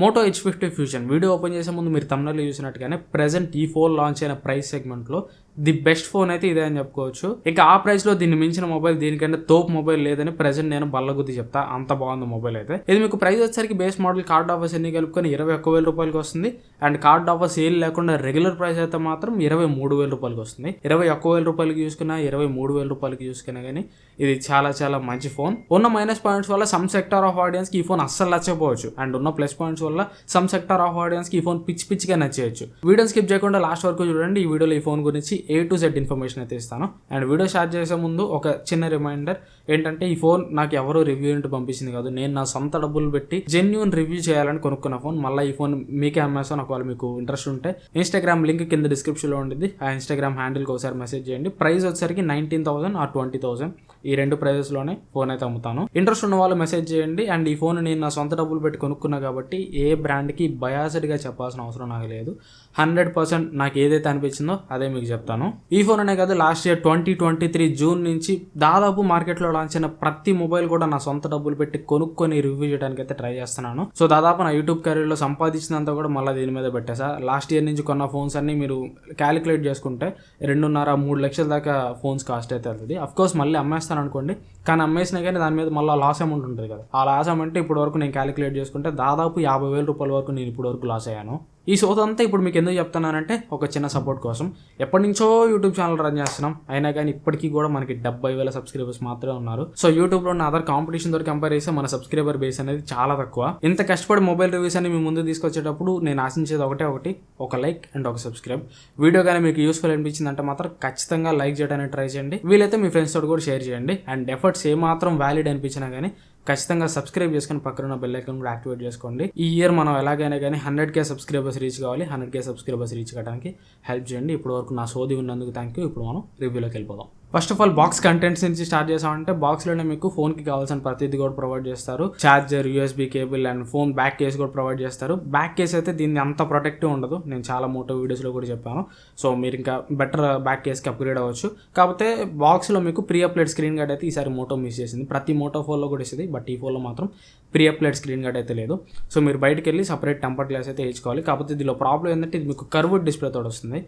Moto Edge fifty fusion video open చేసే ముందు మీరు తమిళలో చూసినట్టుగానే ప్రజెంట్ ఈ ఫోన్ లాంచ్ అయిన ప్రైస్ సెగ్మెంట్లో ది బెస్ట్ ఫోన్ అయితే ఇదే అని చెప్పుకోవచ్చు. ఇక ఆ ప్రైస్లో దీన్ని మించిన మొబైల్ దీనికంటే తోపు మొబైల్ లేదని ప్రజెంట్ నేను బల్లగుద్ది చెప్తా. అంత బాగుంది మొబైల్ అయితే. ఇది మీకు ప్రైస్ వచ్చేసరికి బేస్ మోడల్ కార్డ్ ఆఫర్స్ ఎన్ని కలుపుకొని ఇరవై ఒక్క వేల రూపాయలకి వస్తుంది. అండ్ కార్డ్ ఆఫర్స్ ఏం లేకుండా రెగ్యులర్ ప్రైస్ అయితే మాత్రం ఇరవై మూడు వేల రూపాయలకి వస్తుంది. ఇరవై ఒక్క వేల రూపాయలకి చూసుకున్నా ఇరవై మూడు వేల రూపాయలకి చూసుకున్నా కానీ ఇది చాలా చాలా మంచి ఫోన్ ఉన్న మైనస్ పాయింట్స్ వల్ల సమ్ సెక్టర్ ఆఫ్ ఆడియన్స్కి ఈ ఫోన్ అస్సలు నచ్చకపోవచ్చు. అండ్ ఉన్న ప్లస్ పాయింట్స్ వల్ల సమ్ సెక్టర్ ఆఫ్ ఆడియన్స్కి ఈ ఫోన్ పిచ్చి పిచ్చిగా నచ్చేయచ్చు. వీడియో స్కిప్ చేయకుండా లాస్ట్ వరకు చూడండి. ఈ వీడియోలో ఈ ఫోన్ గురించి ఏ టు జెడ్ ఇన్ఫర్మేషన్ అయితే ఇస్తాను. అండ్ వీడియో స్టార్ట్ చేసే ముందు ఒక చిన్న రిమైండర్ ఏంటంటే ఈ ఫోన్ నాకు ఎవరో రివ్యూ ఇంటి పంపించింది కాదు. నేను నా సొంత డబ్బులు పెట్టి జెన్యున్ రివ్యూ చేయాలని కొనుక్కున్న ఫోన్ మళ్ళీ ఈ ఫోన్ మీకే అమ్మేస్తాను ఒకవేళ మీకు ఇంట్రెస్ట్ ఉంటే ఇన్స్టాగ్రామ్ లింక్ కింద డిస్క్రిప్షన్లో ఉండేది ఆ ఇన్స్టాగ్రామ్ హ్యాండిల్కి ఒకసారి మెసేజ్ చేయండి. ప్రైస్ వచ్చేసరికి nineteen thousand or twenty thousand ఈ రెండు ప్రైజెస్లోనే ఫోన్ అయితే అమ్ముతాను. ఇంట్రెస్ట్ ఉన్న వాళ్ళు మెసేజ్ చేయండి. అండ్ ఈ ఫోన్ నేను నా సొంత డబ్బులు పెట్టి కొనుక్కున్నా కాబట్టి ఏ బ్రాండ్కి బయాసడ్గా చెప్పాల్సిన అవసరం నాకు లేదు. హండ్రెడ్ పర్సెంట్ నాకు ఏదైతే అనిపించిందో అదే మీకు చెప్తాను. ఈ ఫోన్ అనే కాదు last year twenty twenty three June నుంచి దాదాపు మార్కెట్లో లాంచ్ అయిన ప్రతి మొబైల్ కూడా నా సొంత డబ్బులు పెట్టి కొనుక్కొని రివ్యూ చేయడానికి అయితే ట్రై చేస్తున్నాను. సో దాదాపు నా యూట్యూబ్ కెరీర్లో సంపాదించినంత కూడా మళ్ళీ దీని మీద పెట్టేసా లాస్ట్ ఇయర్ నుంచి కొన్న ఫోన్స్ అన్ని మీరు క్యాలిక్యులేట్ చేసుకుంటే రెండున్నర మూడు లక్షల దాకా ఫోన్స్ కాస్ట్ అయితే వెళ్తుంది కోర్స్ మళ్ళీ అమ్మేస్తాను అనుకోండి కానీ అమ్మేసినా కానీ దాని మీద మళ్ళీ లాస్ అమౌంట్ ఉంటుంది కదా. ఆ లాస్ అమౌంట్ ఇప్పుడు వరకు నేను క్యాలిక్యులేట్ చేసుకుంటే దాదాపు యాభై వేల రూపాయల వరకు నేను ఇప్పటి వరకు లాస్ అయ్యాను. ఈ సోదంతా ఇప్పుడు మీకు ఎందుకు చెప్తున్నానంటే ఒక చిన్న సపోర్ట్ కోసం. ఎప్పటి నుంచో యూట్యూబ్ ఛానల్ రన్ చేస్తున్నాం. అయినా కానీ ఇప్పటికీ కూడా మనకి డెబ్బై వేల సబ్స్క్రైబర్స్ మాత్రమే ఉన్నారు. సో యూట్యూబ్లో ఉన్న అదర్ కాంపిటీషన్ తోటి కంపేర్ చేస్తే మన సబ్స్క్రైబర్ బేస్ అనేది చాలా తక్కువ. ఇంత కష్టపడి మొబైల్ రివ్యూస్ అని మీ ముందు తీసుకొచ్చేటప్పుడు నేను ఆశించేది ఒకటే ఒకటి ఒక లైక్ అండ్ ఒక సబ్స్క్రైబ్ వీడియో కానీ మీకు యూస్ఫుల్ అనిపించిందంటే మాత్రం ఖచ్చితంగా లైక్ చేయడానికి ట్రై చేయండి. వీలైతే మీ ఫ్రెండ్స్ తోటి కూడా షేర్ చేయండి. అండ్ ఎఫర్ట్స్ ఏమాత్రం వ్యాలిడ్ అనిపించినా కానీ ఖచ్చితంగా సబ్స్క్రైబ్ చేసుకుని పక్కన ఉన్న బెల్ ఐకాన్ కూడా యాక్టివేట్ చేసుకోండి. ఈ ఇయర్ మనం ఎలాగైనా కానీ హండ్రెడ్ కే సబ్స్క్రైబర్స్ రీచ్ కావాలి. హండ్రెడ్ కే సబ్స్క్రైబర్స్ రీచ్ కావడానికి హెల్ప్ చేయండి. ఇప్పటివరకు నా సోది ఉన్నందుకు థ్యాంక్ యూ ఇప్పుడు మనం రివ్యూలోకి వెళ్ళిపోదాం. First of all box contents నుంచి స్టార్ట్ చేసామంటే బాక్స్లోనే మీకు ఫోన్కి కావాల్సిన ప్రతిదీ కూడా ప్రొవైడ్ చేస్తారు. Charger USB cable and phone back case కూడా ప్రొవైడ్ చేస్తారు. బ్యాక్ కేస్ అయితే దీన్ని అంత ప్రొటెక్టివ్ ఉండదు. నేను చాలా మోటో వీడియోస్లో కూడా చెప్పాను. సో మీరు ఇంకా బెటర్ బ్యాక్ కేస్కి అప్గ్రేడ్ అవ్వచ్చు. కాకపోతే బాక్స్లో మీకు ప్రీ అప్లైడ్ స్క్రీన్ గార్డ్ అయితే ఈసారి మోటో మిస్ చేసింది. ప్రతి మోటో ఫోన్లో కూడా ఇస్తుంది బట్ ఈ ఫోన్లో మాత్రం ప్రీ అప్లైడ్ స్క్రీన్ గార్డ్ అయితే లేదు. సో మీరు బయటకు వెళ్ళి సపరేట్ టెంపర్ గ్లాస్ అయితే వేయించుకోవాలి. కాకపోతే దీనిలో ప్రాబ్లం ఏంటంటే ఇది మీకు కర్వ్డ్ డిస్ప్లే తోడు వస్తుంది.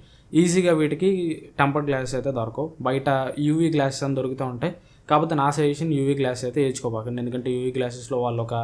ఈజీగా వీటికి టెంపర్ గ్లాసెస్ అయితే దొరకవు. బయట యూవీ గ్లాసెస్ అని దొరుకుతూ ఉంటాయి. కాకపోతే నా సజెషన్ యూవీ గ్లాస్ అయితే వేయించుకోబాకండి. ఎందుకంటే యూవీ గ్లాసెస్లో వాళ్ళు ఒక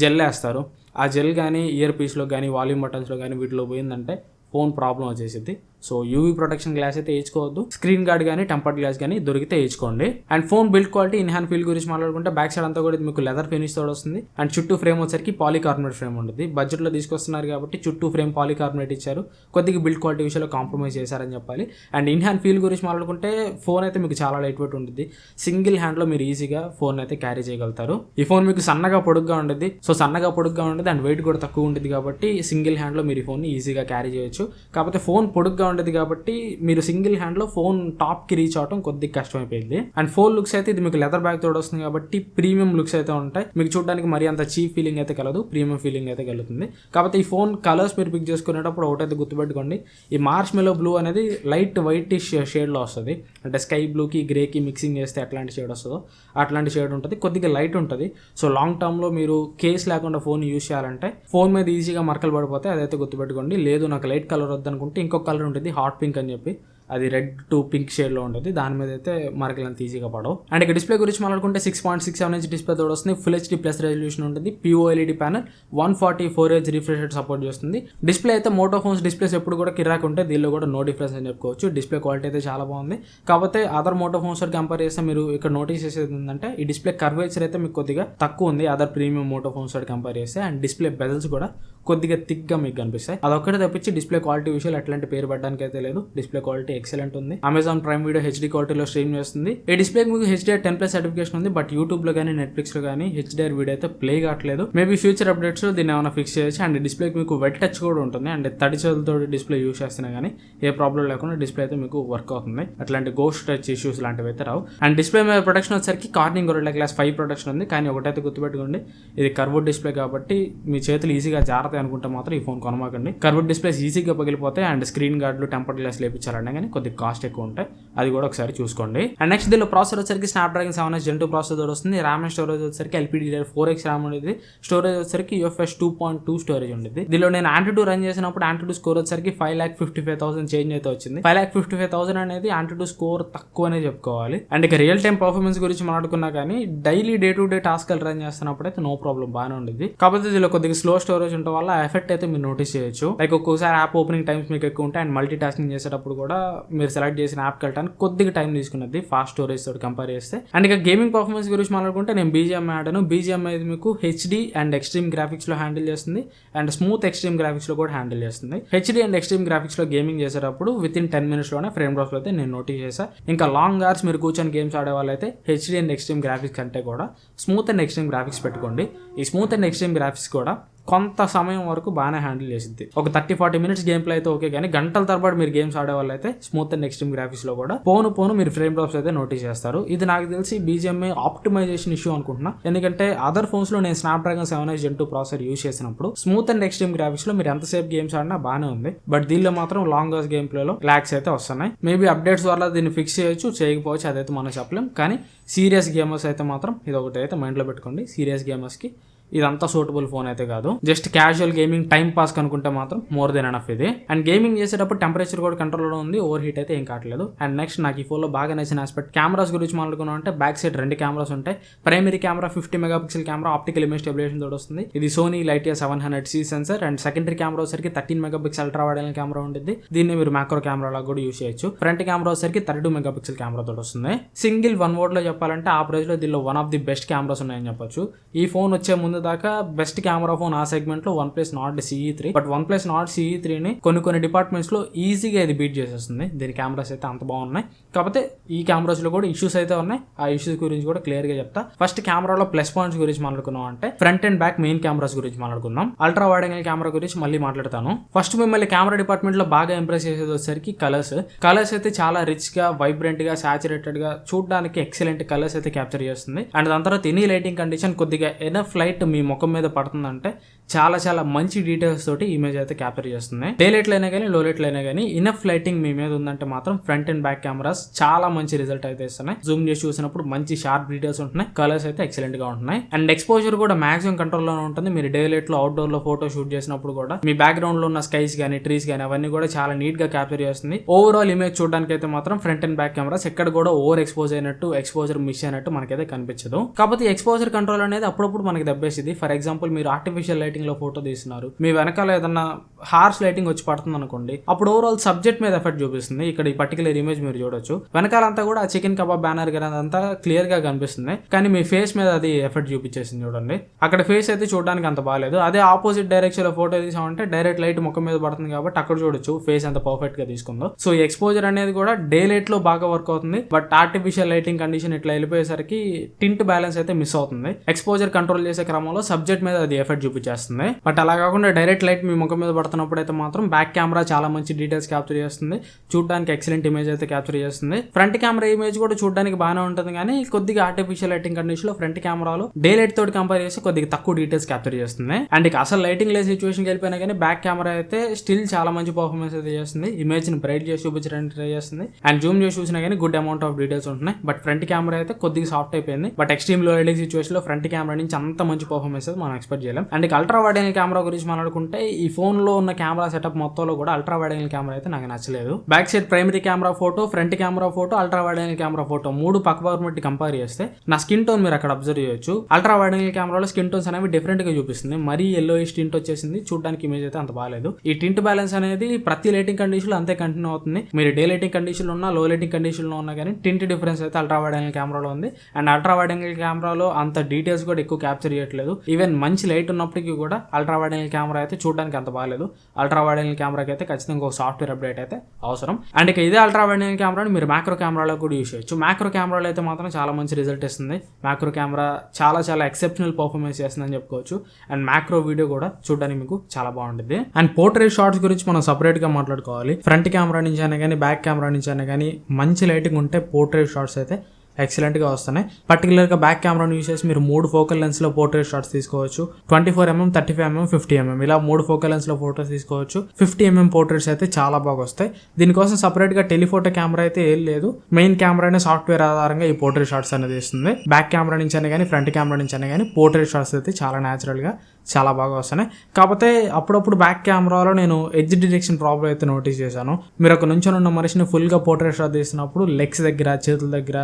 జెల్ వేస్తారు. ఆ జెల్ కానీ ఇయర్ పీస్లో కానీ వాల్యూమ్ బటన్స్లో కానీ వీటిలో పోయిందంటే ఫోన్ ప్రాబ్లం వచ్చేసింది. సో యూవీ ప్రొటెక్షన్ గ్లాస్ అయితే వేయించుకోవద్దు. స్క్రీన్ గార్డ్ కానీ టెంపర్డ్ గ్లాస్ కానీ దొరికితే వేయించుకోండి. And phone build quality in hand feel గురించి మాట్లాడుకుంటే బ్యాక్ సైడ్ అంతా కూడా మీకు లెదర్ ఫినిష్ తోడు వస్తుంది. అండ్ చుట్టూ ఫ్రేమ్ వచ్చరికి పాలికార్బోనేట్ ఫ్రేమ్ ఉంటుంది. బడ్జెట్లో తీసుకొస్తున్నారు కాబట్టి చుట్టూ ఫ్రేమ్ పాలికార్బోనేట్ ఇచ్చారు. కొద్దిగా బిల్డ్ క్వాలిటీ విషయంలో కాంప్రమైజ్ చేశారని చెప్పాలి. అండ్ ఇన్ హ్యాండ్ ఫీల్ గురించి మాట్లాడుకుంటే ఫోన్ అయితే మీకు చాలా లైట్ వెయిట్ ఉంటుంది సింగిల్ హ్యాండ్లో మీరు ఈజీగా ఫోన్ అయితే క్యారీ చేయగలుగుతారు. ఈ ఫోన్ మీకు సన్నగా పొడుగ్గా ఉండేది. సో సన్నగా పొడుగ్గా ఉండేది. అండ్ వెయిట్ కూడా తక్కువ ఉంటుంది కాబట్టి సింగిల్ హ్యాండ్లో మీరు ఈ ఫోన్ ఈజీగా క్యారీ చేయొచ్చు. కాకపోతే ఫోన్ పొడుగ్గా ఉండేది కాబట్టి మీరు సింగిల్ హ్యాండ్లో ఫోన్ టాప్కి రీచ్ అవడం కొద్దిగా కష్టమైపోయింది. అండ్ ఫోన్ లుక్స్ అయితే ఇది మీకు లెదర్ బ్యాగ్ తోడు వస్తుంది కాబట్టి ప్రీమియం లుక్స్ అయితే ఉంటాయి. మీకు చూడడానికి మరీ అంత చీప్ ఫీలింగ్ అయితే కలదు ప్రీమియం ఫీలింగ్ అయితే కలుగుతుంది. కాకపోతే ఈ ఫోన్ కలర్స్ మీరు పిక్ చేసుకునేటప్పుడు ఒకటైతే గుర్తుపెట్టుకోండి. ఈ మార్చ్ మెలో బ్లూ అనేది లైట్ వైట్ షేడ్లో వస్తుంది. అంటే స్కై బ్లూకి గ్రేకి మిక్సింగ్ చేస్తే ఎట్లాంటి షేడ్ వస్తుందో అట్లాంటి షేడ్ ఉంటుంది. కొద్దిగా లైట్ ఉంటుంది. సో లాంగ్ టర్మ్లో మీరు కేస్ లేకుండా ఫోన్ యూస్ చేయాలంటే ఫోన్ మీద ఈజీగా మరకలు పడిపోతే అదైతే గుర్తుపెట్టుకోండి. లేదు నాకు లైట్ కలర్ వద్దనుకుంటే ఇంకొక కలర్ ఉంటుంది హాట్ పింక్ అని చెప్పి. అది రెడ్ టు పింక్ షేడ్లో ఉంటుంది. దాని మీద అయితే మరకలు అంత ఈజీగా పడవు. అండ్ ఇక డిస్ప్లే గురించి మాట్లాడుకుంటే six point six seven inch display తోడు వస్తుంది. ఫుల్ హెచ్డీ ప్లస్ రెజల్యూషన్ ఉంటుంది. POLED panel one forty four H refresh rate support చేస్తుంది. డిస్ప్లే అయితే మోటో ఫోన్స్ డిస్ప్లేస్ ఎప్పుడు కూడా కిరాక్ ఉంటే దీనిలో కూడా నో డిఫరెన్స్ అని చెప్పుకోవచ్చు. డిస్ప్లే క్వాలిటీ అయితే చాలా బాగుంది. కాకపోతే అదర్ మోటో ఫోన్స్ కంపేర్ చేస్తే మీరు ఇక్కడ నోటీస్ చేసేది ఏంటంటే ఈ డిస్ప్లే కర్వేచర్ అయితే మీకు కొద్దిగా తక్కువ ఉంది. Other premium Moto phones compare చేస్తే. అండ్ డిస్ప్లే బెజల్స్ కూడా కొద్దిగా థిక్గా మీకు కనిపిస్తాయి. అదొక్కటే తప్పించి డిస్ప్లే క్వాలిటీ విషయాలు అట్లాంటి పేరు పెట్టడానికి అయితే లేదు. డిస్ప్లే క్వాలిటీ ఎక్సలెంట్ ఉంది. అమెజాన్ ప్రైమ్ వీడియో హెచ్డీ క్వాలిటీలో స్ట్రీమ్ చేస్తుంది. ఈ డిస్ప్లే మీకు హెచ్డిఆర్ టెన్ ప్లస్ సర్టిఫికేషన్ ఉంది. బట్ యూట్యూబ్లో కానీ నెట్ఫ్లిక్స్లో కానీ హెచ్డిఆర్ వీడియో అయితే ప్లే కావట్లేదు. మేబీ ఫ్యూచర్ అప్డేట్స్లో దీన్ని ఏమైనా ఫిక్స్ చేయొచ్చు. అండ్ డిస్ప్లే మీకు వెట్ టచ్ కూడా ఉంటుంది. అండ్ తడి చేతులతో డిస్ప్లే యూస్ చేస్తున్నా కానీ ఏ ప్రాబ్లం లేకుండా డిస్ప్లే అయితే మీకు వర్క్ అవుతుంది. అట్లాంటి గోస్ట్ టచ్ ఇష్యూస్ లాంటివి అయితే రావు. అండ్ డిస్ప్లే మీద ప్రొడక్షన్ వచ్చేసరికి Corning Gorilla glass five protection ఉంది. కానీ ఒకటైతే గుర్తుపెట్టుకోండి. ఇది కర్వ్ డిస్ప్లే కాబట్టి మీ చేతులు ఈజీగా జాగ్రత్త పడతాయి అనుకుంటే మాత్రం ఈ ఫోన్ కొనమాకండి. కర్వ్ డిస్ప్లేస్ ఈజీగా పగిలిపోతాయి అండ్ స్క్రీన్ గార్డులు టెంపర్ గ్లాస్ లేపించాలన్నా కానీ కొద్దిగా కాస్ట్ ఎక్కువ ఉంటాయి. అది కూడా ఒకసారి చూసుకోండి. అండ్ నెక్స్ట్ దీనిలో ప్రాసెసర్ వచ్చరికి Snapdragon seven S gen two processor వస్తుంది. ర్యామ్ అండ్ స్టోరేజ్ వచ్చరికి ఎల్పీడీ ఫోర్ ఎక్స్ ర్యామ్ ఉండేది. స్టోరేజ్ వచ్చరికి UFS two point two storage ఉండేది. దీనిలో నేను యాంటీ టూ రన్ చేసినప్పుడు యాంటీ టూ స్కోర్ వచ్చరికి five lakh fifty five thousand change అయితే వచ్చింది. Five lakh fifty five thousand అనేది యాంటీ టూ స్కోర్ తక్కువనే చెప్పుకోవాలి. అండ్ ఇక రియల్ టైం పర్ఫార్మెన్స్ గురించి మాట్లాడుకున్నా కానీ daily day to day task run చేస్తున్నప్పుడు అయితే నో ప్రాబ్లం బాగానే ఉండేది. కాకపోతే దీనిలో కొద్దిగా స్లో స్టోరేజ్ ఉండడం వల్ల ఎఫెక్ట్ అయితే మీరు నోటీస్ చేయొచ్చు. లైక్ ఒక్కోసారి యాప్ ఓపెనింగ్ టైమ్స్ మీకు ఎక్కువ ఉంటాయి అండ్ మల్టీ టాస్కింగ్ చేసేటప్పుడు కూడా మీరు సెలెక్ట్ చేసిన యాప్ వెళ్ళడానికి కొద్దిగా టైం తీసుకున్నది ఫాస్ట్ స్టోరేజ్ తోటి కంపేర్ చేస్తే. అండ్ ఇక గేమింగ్ పర్ఫార్మెన్స్ గురించి మాట్లాడుకుంటే నేను బీజిఎం ఆడాను బీజిఎం అనేది మీకు హెచ్డి అండ్ ఎక్స్ట్రీమ్ గ్రాఫిక్స్లో హ్యాండిల్ చేస్తుంది. అండ్ స్మూత్ ఎక్స్ట్రీమ్ గ్రాఫిక్స్లో కూడా హ్యాండిల్ చేస్తుంది. హెచ్డి అండ్ ఎక్స్ట్రీమ్ గ్రాఫిక్స్లో గేమింగ్ చేసేటప్పుడు విత్ ఇన్ టెన్ మినిట్స్లోనే ఫ్రేమ్ డ్రాప్స్ అయితే నేను నోటీస్ చేశాను ఇంకా లాంగ్ అవర్స్ మీరు కూర్చొని గేమ్స్ ఆడే వాళ్ళైతే హెచ్డి అండ్ ఎక్స్ట్రీమ్ గ్రాఫిక్స్ కంటే కూడా స్మూత్ అండ్ ఎక్స్ట్రీమ్ గ్రాఫిక్స్ పెట్టుకోండి. ఈ స్మూత్ అండ్ ఎక్స్ట్రీమ్ గ్రాఫిక్స్ కూడా కొంత సమయం వరకు బాగానే హ్యాండిల్ చేసింది ఒక thirty forty minutes game play అయితే ఓకే కానీ గంటల తరబడి మీరు గేమ్స్ ఆడే వాళ్ళు అయితే స్మూత్ అండ్ ఎక్స్ట్రీమ్ గ్రాఫిక్స్లో కూడా పోను పోను మీరు ఫ్రేమ్ డ్రాప్స్ అయితే నోటీస్ చేస్తారు. ఇది నాకు తెలిసి బీజిఎంఐ ఆప్టిమైజేషన్ ఇష్యూ అనుకుంటున్నా. ఎందుకంటే అదర్ ఫోన్స్లో నేను Snapdragon seven S gen two processor use చేసినప్పుడు స్మూత్ అండ్ ఎక్స్ట్రీమ్ గ్రాఫిక్స్లో మీరు ఎంతసేపు గేమ్స్ ఆడినా బాగానే ఉంది. బట్ దీనిలో మాత్రం లాంగ్ గేమ్ ప్లేలో ల్యాక్స్ అయితే వస్తున్నాయి. మేబీ అప్డేట్స్ వల్ల దీన్ని ఫిక్స్ చేయొచ్చు చేయకపోవచ్చు అదైతే మనం చెప్పలేం. కానీ సీరియస్ గేమర్స్ అయితే మాత్రం ఇది ఒకటి అయితే మైండ్లో పెట్టుకోండి సీరియస్ గేమర్స్కి ఇదంతా సూటబుల్ ఫోన్ అయితే కాదు. Just casual gaming time pass కనుకుంటే మాత్రం మోర్ దెన్ ఎనఫ్ ఇది. అండ్ గేమింగ్ చేసేటప్పుడు టెంపరేచర్ కూడా కంట్రోల్లో ఉంది. ఓవర్ హీట్ అయితే ఏం కావట్లేదు. అండ్ నెక్స్ట్ నాకు ఈ ఫోన్లో బాగా నచ్చిన ఆస్పెక్ట్ కెమెరాస్ గురించి మాట్లాడుకున్నాం అంటే బ్యాక్ సైడ్ రెండు కెమెరాస్ ఉంటాయి. Primary camera fifty megapixel camera optical image stabilization తోడు వస్తుంది. ఇది Sony LYT seven hundred C sensor and secondary camera వచ్చరికి thirteen mega pixel ultra wide camera ఉంటుంది దీన్ని మీరు మ్యాక్రో కెమెరా లాగా కూడా యూస్ చేయొచ్చు. ఫ్రంట్ కెమెరా వచ్చరికి థర్టీ టూ మెగాపిక్సెల్ కెమెరా తోడు వస్తుంది. సింగిల్ వన్ వర్డ్లో చెప్పాలంటే ఆ ప్రైస్లో దీనిలో one of the best cameras ఉన్నాయని చెప్పొచ్చు. ఈ ఫోన్ వచ్చే ముందు దాకా బెస్ట్ కెమెరా ఫోన్ ఆ సెగ్మెంట్లో OnePlus Nord CE three but OnePlus Nord CE త్రీని కొన్ని కొన్ని డిపార్ట్మెంట్స్లో ఈజీగా ఇది బీట్ చేసేస్తుంది. దీని కెమెరాస్ అయితే అంత బాగున్నాయి. కాకపోతే ఈ కెమెరాస్లో కూడా ఇష్యూస్ అయితే ఉన్నాయి. ఆ ఇష్యూస్ గురించి కూడా క్లియర్గా చెప్తా ఫస్ట్ కెమెరాలో ప్లస్ పాయింట్స్ గురించి మాట్లాడుకున్నాం అంటే front and back main cameras గురించి మాట్లాడుకుందాం. అల్ట్రా వైడ్ యాంగిల్ కెమెరా గురించి మళ్ళీ మాట్లాడతాను. ఫస్ట్ మిమ్మల్ని కెమెరా డిపార్ట్మెంట్లో బాగా ఇంప్రెస్ చేసేది వచ్చేసరికి కలర్స్ కలర్స్ అయితే చాలా రిచ్గా వైబ్రెంట్గా సాచురేటెడ్గా చూడడానికి ఎక్సలెంట్ కలర్స్ అయితే క్యాప్చర్ చేస్తుంది. అండ్ దాని తర్వాత ఎనీ లైటింగ్ కండిషన్ కొద్దిగా ఎనఫ్ లైట్ మీ ముఖం మీద పడుతుందంటే చాలా చాలా మంచి డీటెయిల్స్ తోటి ఇమేజ్ అయితే క్యాప్చర్ చేస్తుంది. డే లైట్ అయినా కానీ లో లైట్ అయినా కానీ ఇనఫ్ లైటింగ్ మీ మీద ఉందంటే మాత్రం ఫ్రంట్ అండ్ బ్యాక్ కెమెరాస్ చాలా మంచి రిజల్ట్ అయితే ఇస్తున్నాయి. జూమ్ చేసి చూసినప్పుడు మంచి షార్ప్ డీటెయిల్స్ ఉంటున్నాయి. కలర్స్ అయితే ఎక్సలెంట్గా ఉంటున్నాయి. అండ్ ఎక్స్పోజర్ కూడా మాక్సిమం కంట్రోల్లో ఉంటుంది. మీరు డే లైట్లో అవుట్డోర్లో ఫోటో షూట్ చేసినప్పుడు కూడా మీ బ్యాక్గ్రౌండ్లో ఉన్న స్కైస్ కానీ ట్రీస్ కానీ అవన్నీ కూడా చాలా నీట్గా క్యాప్చర్ చేస్తుంది. ఓవరాల్ ఇమేజ్ చూడడానికి అయితే మాత్రం ఫ్రంట్ అండ్ బ్యాక్ కెమెరాస్ ఎక్కడ కూడా ఓవర్ ఎక్స్పోజ్ అయినట్టు ఎక్స్పోజర్ మిస్ అయినట్టు మనకైతే కనిపించదు. కాకపోతే ఎక్స్పోజర్ కంట్రోల్ అనేది అప్పుడప్పుడు మనకి దెబ్బేసింది ఫర్ ఎగ్జాంపుల్ మీరు ఆర్టిఫిషియల్ లైటింగ్ లో ఫోటో తీసినారు. మీ వెనకాల ఏదన్నా హార్స్ లైటింగ్ వచ్చి పడుతుంది అనుకోండి అప్పుడు ఓవరాల్ సబ్జెక్ట్ మీద ఎఫెక్ట్ చూపిస్తుంది. ఇక్కడ ఈ పర్టికులర్ ఇమేజ్ మీరు చూడొచ్చు. వెనకాలంతా కూడా ఆ చికెన్ కబాబ్ బ్యానర్ కానీ అదంతా క్లియర్గా కనిపిస్తుంది. కానీ మీ ఫేస్ మీద అది ఎఫెక్ట్ చూపించేసింది చూడండి. అక్కడ ఫేస్ అయితే చూడడానికి అంత బాగాలేదు అదే ఆపోజిట్ డైరెక్షన్లో ఫోటో తీసామంటే డైరెక్ట్ లైట్ ముఖం మీద పడుతుంది కాబట్టి అక్కడ చూడొచ్చు ఫేస్ ఎంత పర్ఫెక్ట్గా తీసుకుందో. సో ఎక్స్పోజర్ అనేది కూడా డే లైట్లో బాగా వర్క్ అవుతుంది. బట్ ఆర్టిఫిషియల్ లైటింగ్ కండిషన్ ఇట్లా వెళ్ళిపోయేసరికి టింట్ బ్యాలెన్స్ అయితే మిస్ అవుతుంది. ఎక్స్పోజర్ కంట్రోల్ చేసే క్రమంలో సబ్జెక్ట్ మీద అది ఎఫెక్ట్ చూపించేస్తుంది. బట్ అలా కాకుండా డైరెక్ట్ లైట్ మీ ముఖం మీద పడుతున్నప్పుడు అయితే మాత్రం బ్యాక్ కెమెరా చాలా మంచి డీటెయిల్స్ క్యాప్చర్ చేస్తుంది. చూడడానికి ఎక్సలెంట్ ఇమేజ్ అయితే క్యాప్చర్ చేస్తుంది. ఫ్రంట్ కెమెరా ఇమేజ్ కూడా చూడడానికి బాగానే ఉంటుంది కానీ కొద్దిగా ఆర్టిఫిషియల్ లైటింగ్ కండిషన్లో ఫ్రంట్ కెమెరాలో డే లైట్ తోటి కంపేర్ చేసి కొద్దిగా తక్కువ డీటెయిల్స్ క్యాప్చర్ చేస్తుంది. అండ్ ఇక అసలు లైటింగ్ లే సిచ్యువేషన్ వెళ్ళిపోయినా కానీ బ్యాక్ కెమెరా అయితే స్టిల్ చాలా మంచి పర్ఫార్మెన్స్ అయితే చేస్తుంది. ఇమేజ్ని బ్రైట్ చేసి చూపించడానికి ట్రై చేస్తుంది. అండ్ జూమ్ చేసి చూసినా కానీ గుడ్ అమౌంట్ ఆఫ్ డీటెయిల్స్ ఉంటున్నాయి. బట్ ఫ్రంట్ కెమెరా అయితే కొద్దిగా సాఫ్ట్ అయిపోయింది. బట్ ఎక్స్ట్రీమ్లో లైటింగ్ సిచ్యువేషన్లో ఫ్రంట్ కెమెరా నుంచి అంత మంచి పర్ఫార్మెన్స్ అయితే మనం ఎక్స్పెక్ట్ చేయలేం. అండ్ ఇక అల్ట్రా వైడ్ యాంగిల్ కెమెరా గురించి మాట్లాడుకుంటే ఈ ఫోన్లో ఉన్న కెమెరా సెటప్ మొత్తంలో కూడా అల్ట్రా వైడ్ యాంగిల్ కెమెరా అయితే నాకు నచ్చలేదు. Back side primary camera photo front camera photo ultra wide angle camera photo మూడు పక్క పక్కన కంపేర్ చేస్తే నా స్కిన్ టోన్ మీరు అక్కడ అబ్జర్వ్ చేయొచ్చు. అల్ట్రా వైడ్ యాంగిల్ కెమెరాలో స్కిన్ టోన్స్ అనేవి డిఫరెంట్గా చూపిస్తుంది. మరీ ఎల్లో టింట్ వచ్చేసింది. చూడడానికి ఇమేజ్ అయితే అంత బాగాలేదు ఈ టింట్ బ్యాలెన్స్ అనేది ప్రతి లైటింగ్ కండిషన్ అంతే కంటిన్యూ అవుతుంది. మీరు డే లైటింగ్ కండిషన్ ఉన్నా లో లైటింగ్ కండిషన్లో ఉన్నా కానీ టింట్ డిఫరెన్స్ అయితే అల్ట్రా వైడ్ యాంగిల్ కెమెరాలో ఉంది. అండ్ అల్ట్రా వైడ్ యాంగిల్ కెమెరాలో అంత డీటెయిల్స్ కూడా ఎక్కువ క్యాప్చర్ చేయట్లేదు. ఈవెన్ మంచి లైట్ ఉన్నప్పటికీ కూడా అల్ట్రా వైడ్ యాంగిల్ కెమెరా అయితే చూడడానికి అంత బాగాలేదు అల్ట్రా వైడ్ యాంగిల్ కెమెరాకి అయితే ఖచ్చితంగా ఒక సాఫ్ట్వేర్ అప్డేట్ అయితే అవసరం. అండ్ ఇక ఇదే అల్ట్రా వైడ్ యాంగిల్ కెమెరాని మీరు మ్యాక్రో కెమెరాలో కూడా యూస్ చేయొచ్చు. మ్యాక్రో కెమెరాలో అయితే మాత్రం చాలా మంచి రిజల్ట్ ఇస్తుంది. మ్యాక్రో కెమెరా చాలా చాలా ఎక్సెప్షనల్ పర్ఫార్మెన్స్ చేస్తుందని చెప్పుకోవచ్చు. అండ్ మ్యాక్రో వీడియో కూడా చూడడానికి మీకు చాలా బాగుంటుంది. అండ్ పోర్ట్రేట్ షార్ట్స్ గురించి మనం సపరేట్గా మాట్లాడుకోవాలి. ఫ్రంట్ కెమెరా నుంచి అయినా కానీ బ్యాక్ కెమెరా నుంచి అయినా కానీ మంచి లైటింగ్ ఉంటే పోర్ట్రేట్ షార్ట్స్ అయితే ఎక్సలెంట్గా వస్తున్నాయి. పర్టికులర్గా బ్యాక్ కెమెరాను యూస్ చేసి మీరు మూడు ఫోకల్ లెన్స్లో పోర్ట్రేట్ షాట్స్ తీసుకోవచ్చు. Twenty four mm thirty five mm fifty mm ఇలా మూడు ఫోకల్ లెన్స్లో ఫోటోస్ తీసుకోవచ్చు. ఫిఫ్టీ ఎంఎం పోర్ట్రేట్స్ అయితే చాలా బాగా వస్తాయి. దీనికోసం సపరేట్గా టెలిఫోటో కెమెరా అయితే ఏం లేదు. మెయిన్ కెమెరానే సాఫ్ట్వేర్ ఆధారంగా ఈ పోర్ట్రేట్ షాట్స్ అనేది ఇస్తుంది. బ్యాక్ కెమెరా నుంచి అయినా కానీ ఫ్రంట్ కెమెరా నుంచి అయినా కానీ పోర్ట్రేట్ షాట్స్ అయితే చాలా న్యాచురల్గా చాలా బాగా వస్తున్నాయి. కాకపోతే అప్పుడప్పుడు బ్యాక్ కెమెరాలో నేను ఎడ్జ్ డిటెక్షన్ ప్రాబ్లం అయితే నోటీస్ చేశాను. మీరు ఒక నుంచి ఉన్న మనిషిని ఫుల్గా పోర్ట్రేట్ షాట్ తీసినప్పుడు లెగ్స్ దగ్గర చేతుల దగ్గర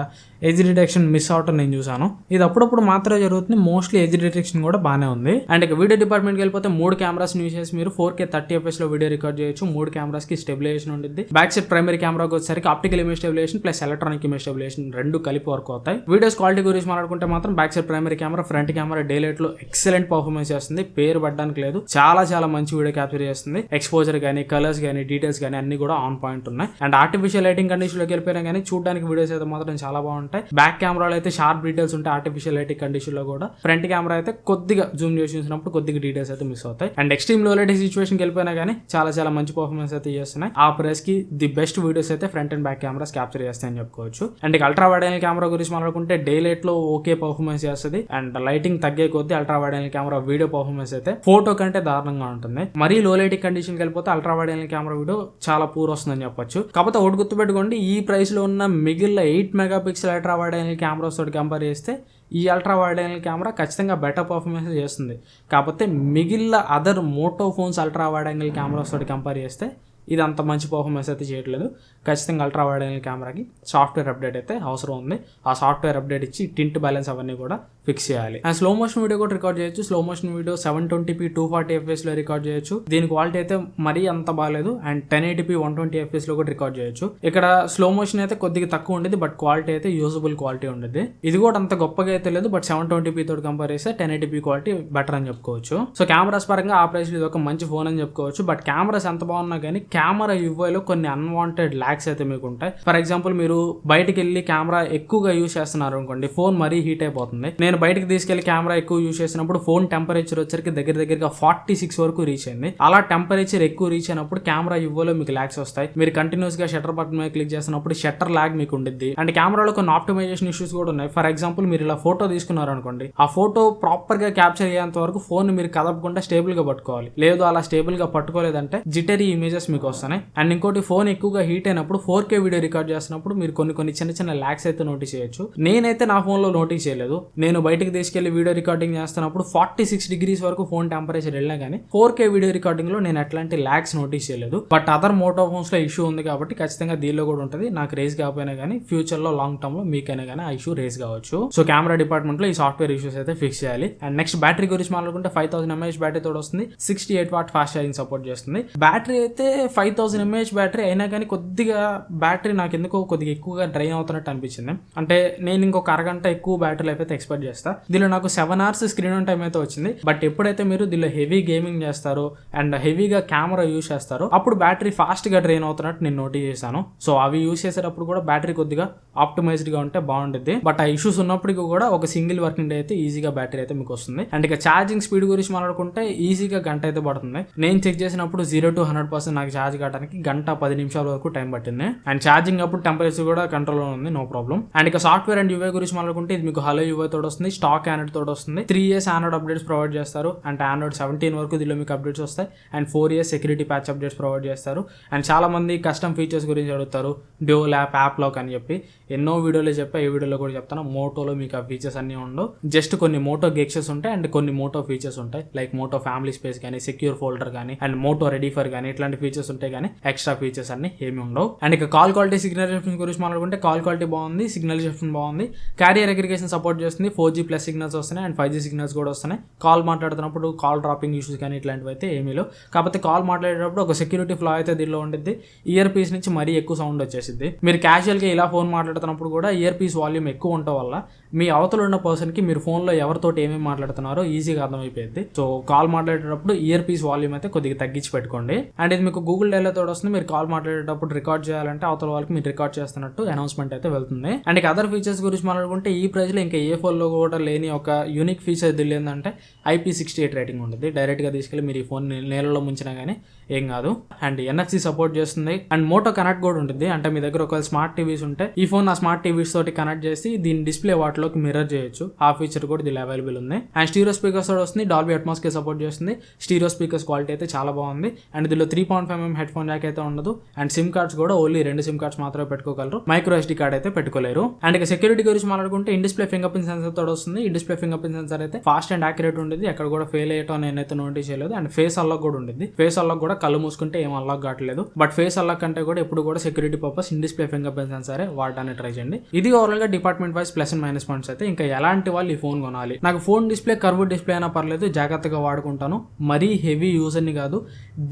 ఎడ్జ్ డిటెక్షన్ మిస్ అవటం నేను చూశాను. ఇది అప్పుడప్పుడు మాత్రమే జరుగుతుంది. మోస్ట్లీ ఎడ్జ్ డిటెక్షన్ కూడా బాగానే ఉంది. అండ్ ఇక వీడియో డిపార్ట్మెంట్కి వెళ్ళిపోతే మూడు కెమెరాస్ యూస్ చేసి మీరు ఫోర్ కే థర్టీ ఎఫ్ఎస్లో వీడియో రికార్డ్ చేయొచ్చు. మూడు కెమెరాస్కి స్టెబిలేషన్ స్టెబిలైజేషన్ ఉంటుంది బ్యాక్ సైడ్ ప్రైమరీ కెమెరాకి వచ్చేసరికి optical image stabilization plus electronic image stabilization రెండు కలిపి వర్క్ అవుతాయి. వీడియోస్ క్వాలిటీ గురించి మాట్లాడుకుంటే మాత్రం back side primary camera front camera day లైట్లో ఎక్సలెంట్ పర్ఫార్మెన్స్ చేస్తుంది. పేరు పడడానికి లేదు. చాలా చాలా మంచి వీడియో క్యాప్చర్ చేస్తుంది. ఎక్స్పోజర్ కానీ కలర్స్ కానీ డీటెయిల్స్ కానీ అన్ని కూడా ఆన్ పాయింట్ ఉన్నాయి. అండ్ ఆర్టిఫిషియల్ లైటింగ్ కండిషన్లోకి వెళ్ళిపోయినా కానీ చూడడానికి వీడియోస్ అయితే మాత్రం చాలా బాగుంటాయి. బ్యాక్ కెమెరాలో అయితే షార్ప్ డీటెయిల్స్ ఉంటాయి ఆర్టిఫిషియల్ లైటింగ్ కండిషన్లో కూడా. ఫ్రంట్ కెమెరా అయితే కొద్దిగా జూమ్ చేసి చూసినప్పుడు కొద్దిగా డీటెయిల్స్ అయితే మిస్ అవుతాయి. అండ్ ఎక్స్ట్రీమ్లో లైట్ సిచువేషన్ వెళ్ళిపోయినా కానీ చాలా చాలా మంచి పర్ఫార్మెన్స్ అయితే చేస్తున్నాయి. ఆ ప్రైస్కి ది బెస్ట్ వీడియోస్ అయితే front and back cameras capture చేస్తాయని చెప్పుకోవచ్చు. And ultra wide angle camera గురించి మాట్లాడుకుంటే డే లైట్లో ఓకే పర్ఫార్మెన్స్ చేస్తుంది. అండ్ లైటింగ్ తగ్గే కొద్దీ ultra wide angle camera video performance అయితే ఫోటో కంటే దారుణంగా ఉంటుంది. మరీ లో లైటింగ్ కండిషన్కి వెళ్ళిపోతే ultra wide angle camera video చాలా పూర్ వస్తుందని చెప్పొచ్చు. కాకపోతే ఒకటి గుర్తుపెట్టుకోండి ఈ ప్రైస్లో ఉన్న మిగిలిన eight megapixel ultra wide angle cameras తోటి కంపేర్ చేస్తే ఈ అల్ట్రా వైడ్ యాంగిల్ కెమెరా ఖచ్చితంగా బెటర్ పర్ఫార్మెన్స్ చేస్తుంది. కాకపోతే మిగిలిన other Moto phones ultra wide angle cameras తోటి కంపేర్ చేస్తే ఇది అంత మంచి పర్ఫార్మెన్స్ అయితే చేయట్లేదు. ఖచ్చితంగా అల్ట్రా వైడ్ యాంగిల్ కెమెరాకి సాఫ్ట్వేర్ అప్డేట్ అయితే అవసరం ఉంది. ఆ సాఫ్ట్వేర్ అప్డేట్ ఇచ్చి టింట్ బ్యాలెన్స్ అవన్నీ కూడా ఫిక్స్ చేయాలి. అండ్ స్లో మోషన్ వీడియో కూడా రికార్డ్ చేయొచ్చు. Slow motion video seven twenty p two forty ఎఫ్ఎస్లో record చేయొచ్చు. దీని క్వాలిటీ అయితే మరీ అంత బాగాలేదు. And ten eighty P one twenty ఎఫ్ఎస్లో కూడా రికార్డ్ చేయొచ్చు. ఇక్కడ స్లో మోషన్ అయితే కొద్దిగా తక్కువ ఉండేది. బట్ క్వాలిటీ అయితే యూజబుల్ క్వాలిటీ ఉండేది. ఇది కూడా అంత గొప్పగా అయితే లేదు. బట్ సెవెన్ ట్వంటీపీ తోటి కంపేర్ చేస్తే ten eighty P quality better అని చెప్పుకోవచ్చు. సో కెమెరాస్ పరంగా ఆ ప్రైస్ ఇది ఒక మంచి ఫోన్ అని చెప్పుకోవచ్చు. బట్ కెమెరాస్ ఎంత బాగున్నా కానీ కెమెరా యూఐలో కొన్ని అన్వాంటెడ్ ల్యాక్స్ అయితే మీకు ఉంటాయి ఫర్ ఎగ్జాంపుల్ మీరు బయటికి వెళ్ళి కెమెరా ఎక్కువగా యూస్ చేస్తున్నారు అనుకోండి ఫోన్ మరీ హీట్ అయిపోతుంది. నేను బయటికి తీసుకెళ్ళి కెమెరా ఎక్కువ యూస్ చేసినప్పుడు ఫోన్ టెంపరేచర్ వచ్చరికి దగ్గర దగ్గరగా ఫార్టీ సిక్స్ వరకు రీచ్ అయింది. అలా టెంపరేచర్ ఎక్కువ రీచ్ అయినప్పుడు కెమెరా యువలో మీకు ల్యాక్స్ వస్తాయి. మీరు కంటిన్యూస్గా షట్టర్ బటన్ మీద క్లిక్ చేసినప్పుడు షట్టర్ ల్యాగ్ మీకు ఉండిద్ది. అండ్ కెమెరాలో కొన్ని ఆప్టిమైజేషన్ ఇష్యూస్ కూడా ఉన్నాయి. ఫర్ ఎగ్జాంపుల్ మీరు ఇలా ఫోటో తీసుకున్నారు అనుకోండి ఆ ఫోటో ప్రాపర్గా క్యాప్చర్ అయ్యేంత వరకు ఫోన్ మీరు కదపకుండా స్టేబుల్గా పట్టుకోవాలి. లేదు అలా స్టేబుల్గా పట్టుకోలేదంటే జిటరీ ఇమేజెస్ మీకు వస్తున్నాయి. అండ్ ఇంకోటి ఫోన్ ఎక్కువగా హీట్ అయినప్పుడు ఫోర్ కే వీడియో రికార్డ్ చేస్తున్నప్పుడు మీరు కొన్ని కొన్ని చిన్న చిన్న ల్యాక్స్ అయితే నోటీస్ చేయొచ్చు. నేనైతే నా ఫోన్లో నోటీస్ చేయలేదు. నేను బయటికి తీసుకెళ్ళి వీడియో రికార్డింగ్ చేస్తున్నప్పుడు ఫార్టీ సిక్స్ డిగ్రీస్ వరకు ఫోన్ టెంపరేచర్ వెళ్ళినా కానీ ఫోర్ కే వీడియో రికార్డింగ్లో నేను ఎట్లాంటి ల్యాక్స్ నోటీస్ చేయలేదు. బట్ అదర్ మోటో ఫోన్స్లో ఇష్యూ ఉంది కాబట్టి ఖచ్చితంగా దీనిలో కూడా ఉంటుంది. నాకు రేస్ కాకపోయినా కానీ ఫ్యూచర్లో లాంగ్ టర్మ్లో మీకైనా కానీ ఆ ఇష్యూ రేస్ కావచ్చు. సో కెమెరా డిపార్ట్మెంట్లో ఈ సాఫ్ట్వేర్ ఇష్యూస్ అయితే ఫిక్స్ చేయాలి. అండ్ నెక్స్ట్ బ్యాటరీ గురించి మాట్లాడుకుంటే ఫైవ్ థౌసండ్ ఎంఏహెచ్ బ్యాటరీ తోడు వస్తుంది. Sixty eight watt fast charging support చేస్తుంది. బ్యాటరీ అయితే ఫైవ్ థౌసండ్ ఎంఏహెచ్ బ్యాటరీ అయినా కానీ కొద్దిగా బ్యాటరీ నాకు ఎందుకో కొద్దిగా ఎక్కువగా డ్రైన్ అవుతున్నట్టు అనిపించింది. అంటే నేను ఇంకొక అరగంట ఎక్కువ బ్యాటరీ లైఫ్ అయితే ఎక్స్పెక్ట్ చేస్తా. దీనిలో నాకు seven hours screen on time అయితే వచ్చింది. బట్ ఎప్పుడైతే మీరు దీనిలో హెవీ గేమింగ్ చేస్తారో అండ్ హెవీగా కెమెరా యూస్ చేస్తారో అప్పుడు బ్యాటరీ ఫాస్ట్గా డ్రైన్ అవుతున్నట్టు నేను నోటీస్ చేశాను. సో అవి యూస్ చేసేటప్పుడు కూడా బ్యాటరీ కొద్దిగా ఆప్టిమైజ్డ్గా ఉంటే బాగుంటుంది బట్ ఆ ఇష్యూస్ ఉన్నప్పటికీ కూడా ఒక సింగిల్ వర్కింగ్ డే అయితే ఈజీగా బ్యాటరీ అయితే మీకు వస్తుంది. అండ్ ఇక ఛార్జింగ్ స్పీడ్ గురించి మాట్లాడుకుంటే ఈజీగా గంట అయితే పడుతుంది. నేను చెక్ చేసినప్పుడు జీరో టు హండ్రెడ్ పర్సెంట్ నాకు ఛార్జ్ కావడానికి గంట పది నిమిషాల వరకు టైం పట్టింది. అండ్ ఛార్జింగ్ అప్పుడు టెంపరేచర్ కూడా కంట్రోల్లో ఉంది నో ప్రాబ్లం. అండ్ ఇక సాఫ్ట్వేర్ అండ్ యూఐ గురించి మాట్లాడుకుంటే ఇది మీకు హలో యూఐ తోడు వస్తుంది స్టాక్ ఆండ్రాయిడ్ తోడు వస్తుంది. Three years Android updates provide చేస్తారు. అండ్ ఆండ్రాయిడ్ సెవెంటీన్ వరకు దీనిలో మీకు అప్డేట్స్ వస్తాయి. And four years security patch updates provide చేస్తారు. అండ్ చాలా మంది కస్టమ్ ఫీచర్స్ గురించి అడుగుతారు డ్యూల్ యాప్ యాప్ లాక్ అని చెప్పి. ఎన్నో వీడియోలో చెప్పా ఈ వీడియోలో కూడా చెప్తాను మోటోలో మీకు ఆ ఫీచర్స్ అన్నీ ఉండవు. జస్ట్ కొన్ని మోటో గెక్సెస్ ఉంటాయి అండ్ కొన్ని మోటో ఫీచర్స్ ఉంటాయి. లైక్ మోటో ఫ్యామిలీ స్పేస్ కానీ సెక్యూర్ ఫోల్డర్ కానీ అండ్ మోటో రెడీ ఫర్ కానీ ఇట్లాంటి ఫీచర్స్ ఉంటాయి కానీ ఎక్స్ట్రా ఫీచర్స్ అన్ని ఏమి ఉండవు. అండ్ ఇక కాల్ క్వాలిటీ సిగ్నల్ రిసెప్షన్ గురించి మాట్లాడుకుంటే కాల్ క్వాలిటీ బాగుంది సిగ్నల్ రిసెప్షన్ బాగుంది. క్యారియర్ అగ్రిగేషన్ సపోర్ట్ చేస్తుంది ఫోర్ జీ ప్లస్ సిగ్నల్స్ వస్తున్నాయి అండ్ ఫైవ్ జీ సిగ్నల్స్ కూడా వస్తున్నాయి. కాల్ మాట్లాడుతున్నప్పుడు కాల్ డ్రాపింగ్ ఇష్యూస్ కానీ ఇట్లాంటివి అయితే ఏమీ లేవు. కాకపోతే కాల్ మాట్లాడేటప్పుడు ఒక సెక్యూరిటీ ఫ్లా అయితే దీనిలో ఉంటుంది ఇయర్ పీస్ నుంచి మరీ ఎక్కువ సౌండ్ వచ్చేసింది మీరు క్యాజువల్గా ఇలా ఫోన్ మాట్లాడుతున్నప్పుడు కూడా ఇయర్ పీస్ వాల్యూమ్ ఎక్కువ ఉండటం వల్ల మీ అవతల ఉన్న పర్సన్కి మీరు ఫోన్లో ఎవరితోటి ఏమేమి మాట్లాడుతున్నారో ఈజీగా అర్థమైపోయింది సో కాల్ మాట్లాడేటప్పుడు ఇయర్ పీస్ వాల్యూమ్ అయితే కొద్దిగా తగ్గించి పెట్టుకోండి. అండ్ ఇది మీకు గూగుల్ డేలో తోడు వస్తుంది మీరు కాల్ మాట్లాడేటప్పుడు రికార్డ్ చేయాలంటే అవతల వాళ్ళకి మీరు రికార్డ్ చేస్తున్నట్టు అనౌన్స్మెంట్ అయితే వెళ్తుంది. అండ్ ఇక అదర్ ఫీచర్స్ గురించి మాట్లాడుకుంటే ఈ ప్రైస్లో ఇంకా ఏ ఫోన్లో కూడా లేని ఒక యూనిక్ ఫీచర్ తెలియదంటే ఐపీ సిక్స్టీ ఎయిట్ రేటింగ్ ఉంటుంది. డైరెక్ట్గా తీసుకెళ్ళి మీరు ఈ ఫోన్ నేలలో ముంచినా కానీ ఏం కాదు. అండ్ ఎన్ఎఫ్సి సపోర్ట్ చేస్తుంది. అండ్ మోటో కనెక్ట్ కూడా ఉంటుంది. అంటే మీ దగ్గర ఒకవేళ స్మార్ట్ టీవీస్ ఉంటే ఈ ఫోన్ ఆ స్మార్ట్ టీవీస్ తోటి కనెక్ట్ చేసి దీని డిస్ప్లే వాటిలోకి మిర్రర్ చేయొచ్చు. ఆ ఫీచర్ కూడా దీనిలో అవైలబుల్ ఉంది. అండ్ స్టీరో స్పీకర్స్ కూడా వస్తుంది. డాల్బీ అట్మాస్కే సపోర్ట్ చేస్తుంది. స్టీరో స్పీకర్స్ క్వాలిటీ అయితే చాలా బాగుంది. అండ్ దీనిలో three point five mm headphone jack అయితే ఉండదు. అండ్ సిమ్ కార్డ్స్ కూడా ఓన్లీ రెండు సిమ్ కార్డ్స్ మాత్రమే పెట్టుకోగలరు. మైక్రో ఎస్డి కార్డ్ అయితే పెట్టుకోలేరు. అండ్ ఇక సెక్యూరిటీ గురించి మాట్లాడుకుంటే in display fingerprint sensor తోడు వస్తుంది. ఈ డిస్ప్లే ఫింగర్ ప్రింట్ సెన్సర్ అయితే ఫాస్ట్ అండ్ యాక్యురేట్ ఉండేది. ఎక్కడ కూడా ఫెయిల్ అయ్యటం నేనైతే నోటీస్ చేయలేదు. అండ్ ఫేస్ అల్లాక్ కూడా ఉంటుంది ఫేస్ అల్లాక్ కూడా కళ్ళు మూసుకుంటే ఏం అల్లాక్ కావట్లేదు. బట్ ఫేస్ అల్లాక్ అంటే కూడా ఎప్పుడు కూడా security purpose in display fingerprint సెన్సరే వాడడానికి ట్రై చేయండి. ఇది ఓవరాల్గా department wise plus and minus points అయితే ఇంకా ఎలాంటి వాళ్ళు ఈ ఫోన్ కొనాలి? నాకు ఫోన్ డిస్ప్లే కర్వ్ డిస్ప్లే అయినా పర్లేదు. జాగ్రత్తగా వాడుకుంటాను. మరీ హెవీ యూజర్ని కాదు.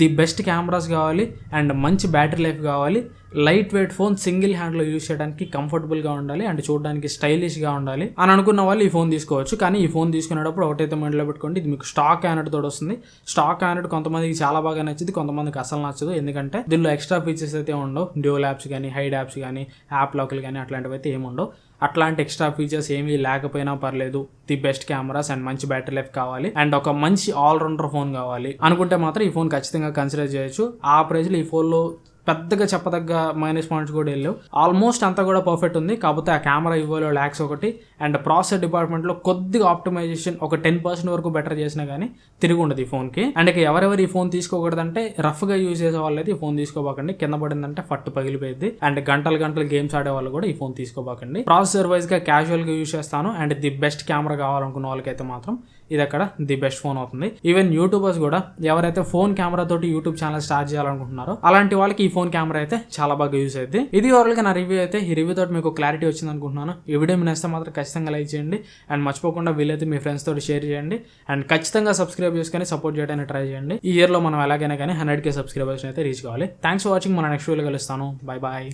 ది బెస్ట్ కెమెరాస్ కావాలి అండ్ మంచి బ్యాటరీ లైఫ్ కావాలి. లైట్ వెయిట్ ఫోన్ సింగిల్ హ్యాండ్లో యూజ్ చేయడానికి కంఫర్టబుల్గా ఉండాలి అండ్ చూడడానికి స్టైలిష్గా ఉండాలి. అని అనుకున్న వాళ్ళు ఈ ఫోన్ తీసుకోవచ్చు. కానీ ఈ ఫోన్ తీసుకునేటప్పుడు ఒకటైతే మైండ్లో పెట్టుకోండి. ఇది మీకు స్టాక్ యానెడ్ తోడు వస్తుంది. స్టాక్ యానెడ్ కొంతమందికి చాలా బాగా నచ్చింది కొంతమందికి అసలు నచ్చదు. ఎందుకంటే దీనిలో ఎక్స్ట్రా ఫీచర్స్ అయితే ఉండవు. డ్యూల్ యాప్స్ కానీ హైడ్ యాప్స్ కానీ యాప్ లాక్లు కానీ అట్లాంటివి అయితే ఏమి ఉండవు. అట్లాంటి ఎక్స్ట్రా ఫీచర్స్ ఏమీ లేకపోయినా పర్లేదు. ది బెస్ట్ కెమెరాస్ అండ్ మంచి బ్యాటరీ లైఫ్ కావాలి. అండ్ ఒక మంచి ఆల్రౌండర్ ఫోన్ కావాలి. అనుకుంటే మాత్రం ఈ ఫోన్ ఖచ్చితంగా కన్సిడర్ చేయొచ్చు. ఆ ప్రైస్లో ఈ ఫోన్లో పెద్దగా చెప్పదగ్గ మైనస్ పాయింట్స్ కూడా వెళ్ళావు. ఆల్మోస్ట్ అంతా కూడా పర్ఫెక్ట్ ఉంది. కాకపోతే ఆ కెమెరా ఇవ్వలో ల్యాక్స్ ఒకటి. అండ్ ప్రాసెసర్ డిపార్ట్మెంట్లో కొద్దిగా ఆప్టిమైజేషన్ ఒక టెన్ పర్సెంట్ వరకు బెటర్ చేసినా కానీ తిరిగి ఉండదు ఈ ఫోన్కి అండ్ ఇక ఎవరెవరు ఈ ఫోన్ తీసుకోకూడదంటే రఫ్గా యూజ్ చేసే వాళ్ళైతే ఈ ఫోన్ తీసుకోబాకండి. కింద పడిందంటే ఫట్టు పగిలిపోయింది అండ్ గంటలు గంటలు గేమ్స్ ఆడే వాళ్ళు కూడా ఈ ఫోన్ తీసుకోబాకండి. ప్రాసెసర్ వైజ్గా క్యాజువల్గా యూజ్ చేస్తాను. అండ్ ది బెస్ట్ కెమెరా కావాలనుకున్న వాళ్ళకైతే మాత్రం ఇది అక్కడ ది బెస్ట్ ఫోన్ అవుతుంది. ఈవెన్ యూట్యూబర్స్ కూడా ఎవరైతే ఫోన్ కెమెరా తోటి యూట్యూబ్ ఛానల్ స్టార్ట్ చేయాలనుకుంటున్నారో అలాంటి వాళ్ళకి ఈ ఫోన్ కెమెరా అయితే చాలా బాగా యూస్ అవుతుంది ఇది ఓవరాల్గా నా రివ్యూ అయితే ఈ రివ్యూ తోటి మీకు క్లారిటీ వచ్చింది అనుకుంటున్నాను. ఈ వీడియో మీ నేస్తే మాత్రం ఖచ్చితంగా లైక్ చేయండి. అండ్ మర్చిపోకుండా వీలైతే మీ ఫ్రెండ్స్ తోటి షేర్ చేయండి. అండ్ ఖచ్చితంగా సబ్స్క్రైబ్ చేసుకొని సపోర్ట్ చేయడానికి ట్రై చేయండి. ఈ ఇయర్లో మనం ఎలాగైనా కానీ హండ్రెడ్ కే సబ్స్క్రైబర్స్ అయితే రీచ్ కావాలి. థ్యాంక్స్ ఫర్ వాచింగ్ మన నెక్స్ట్ వీడియో కలుస్తాను. Bye bye